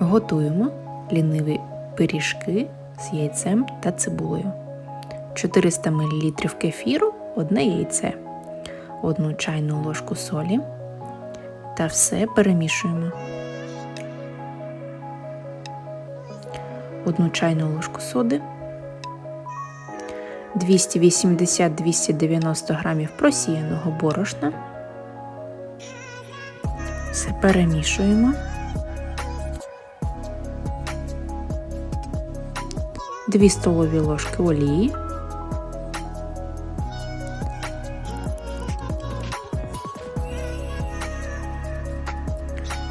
Готуємо ліниві пиріжки з яйцем та цибулею. 400 мл кефіру, одне яйце, одну чайну ложку солі та все перемішуємо. Одну чайну ложку соди, 280-290 грамів просіяного борошна. Все перемішуємо. 2 столові ложки олії.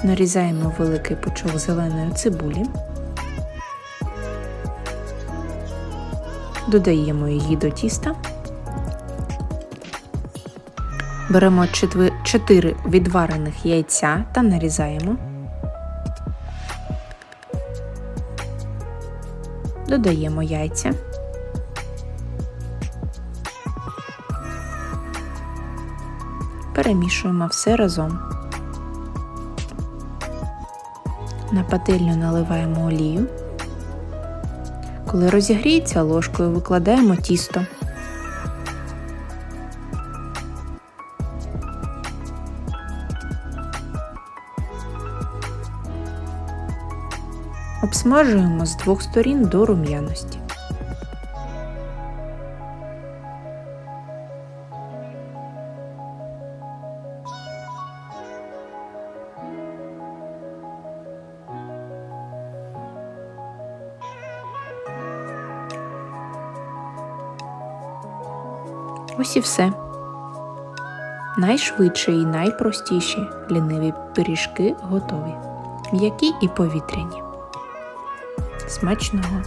Нарізаємо великий пучок зеленої цибулі. Додаємо її до тіста. Беремо 4 відварених яйця та нарізаємо. Додаємо яйця. Перемішуємо все разом. На пательню наливаємо олію. Коли розігріється ложкою, викладаємо тісто. Обсмажуємо з двох сторін до рум'яності. Ось і все. Найшвидші і найпростіші ліниві пиріжки готові, м'які і повітряні. Смачного!